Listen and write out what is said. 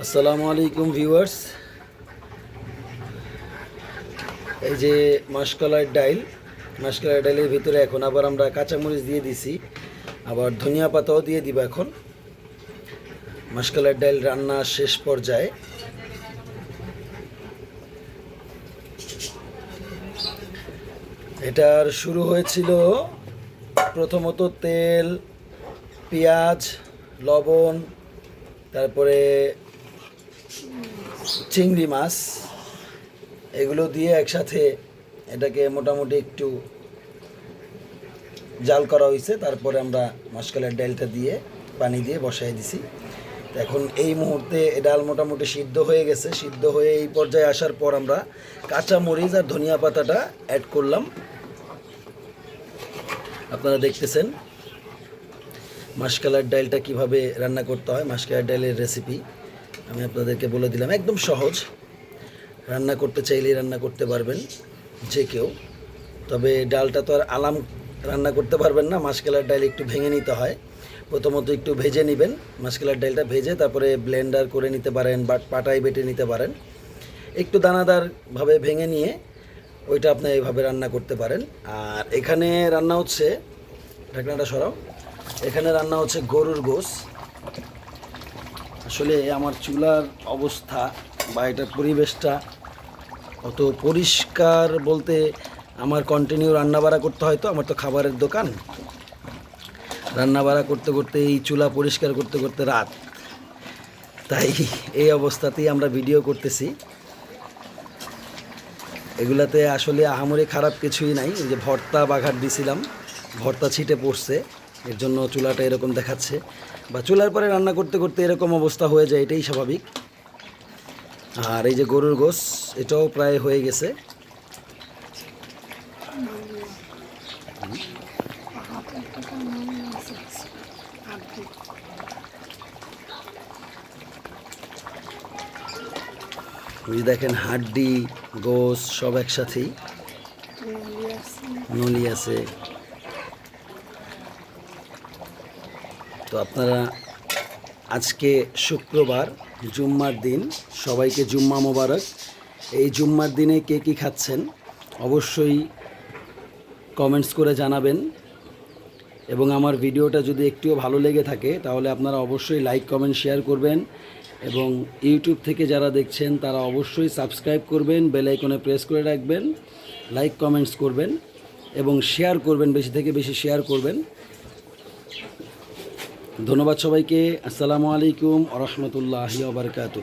আসসালামু আলাইকুম ভিউয়ার্স। এই যে মাসকলার ডাইল মাসকলার ডাইলের ভিতরে এখন আবার আমরা কাঁচামরিচ দিয়ে দিছি, আবার ধনিয়া পাতাও দিয়ে দিব এখন। মাসকলার ডাইল রান্না শেষ পর্যায়ে। এটার শুরু হয়েছিল প্রথমত তেল, পেঁয়াজ, লবণ, তারপরে চিংড়ি মাছ, এগুলো দিয়ে একসাথে এটাকে মোটামুটি একটু জাল করা হয়েছে। তারপরে আমরা মাসকালের ডালটা দিয়ে পানি দিয়ে বসাই দিছি। এখন এই মুহূর্তে ডাল মোটামুটি সিদ্ধ হয়ে গেছে। সিদ্ধ হয়ে এই পর্যায়ে আসার পর আমরা কাঁচা মরিচ আর ধনিয়া পাতাটা অ্যাড করলাম। আপনারা দেখতেছেন মাসকালার ডালটা কীভাবে রান্না করতে হয়, মাসকালার ডালের রেসিপি আমি আপনাদেরকে বলে দিলাম, একদম সহজ। রান্না করতে চাইলেই রান্না করতে পারবেন, যে কেউ। তবে ডালটা তো আর আলাম রান্না করতে পারবেন না, মাসকালার ডাল একটু ভেঙে নিতে হয়। প্রথমত একটু ভেজে নেবেন, মাসকালার ডালটা ভেজে তারপরে ব্লেন্ডার করে নিতে পারেন বা পাটায় বেটে নিতে পারেন। একটু দানাদারভাবে ভেঙে নিয়ে ওইটা আপনি এইভাবে রান্না করতে পারেন। আর এখানে রান্না হচ্ছে, ঢাকনাটা সরাও, এখানে রান্না হচ্ছে গরুর গোস আসলে আমার চুলার অবস্থা বা এটার পরিবেশটা অত পরিষ্কার বলতে আমার কন্টিনিউ রান্নাবাড়া করতে হয় তো, আমার তো খাবারের দোকান। রান্নাবাড়া করতে করতে, এই চুলা পরিষ্কার করতে করতে রাত। তাই এই অবস্থাতেই আমরা ভিডিও করতেছি। এগুলাতে আসলে আহামরি খারাপ কিছুই নাই যে ভর্তা বাঘাট দিছিলাম, ভর্তা ছিটে পড়ছে। এর জন্য চুলাটা এরকম দেখাচ্ছে। বা চুলার পরে রান্না করতে করতে এরকম অবস্থা হয়ে যায় এটাই স্বাভাবিক। আর এই যে গরুর গোস এটাও প্রায় হয়ে গেছে। দেখেন হাড্ডি গোস সব একসাথেই। নলি আছে। তো আপনারা আজকে শুক্রবার, জুম্মার দিন। সবাইকে জুম্মা মোবারক। এই জুম্মার দিনে কে কী খাচ্ছেন অবশ্যই কমেন্টস করে জানাবেন। এবং আমার ভিডিওটা যদি একটুও ভালো লেগে থাকে, তাহলে আপনারা অবশ্যই লাইক, কমেন্ট, শেয়ার করবেন। এবং ইউটিউব থেকে যারা দেখছেন, তারা অবশ্যই সাবস্ক্রাইব করবেন, বেল আইকনে প্রেস করে রাখবেন, লাইক, কমেন্টস করবেন, এবং শেয়ার করবেন, বেশি থেকে বেশি শেয়ার করবেন। ধন্যবাদ সবাইকে। আসসালামু আলাইকুম আরহামতুল্লাহ রহমতুল্লাহি আবরকাত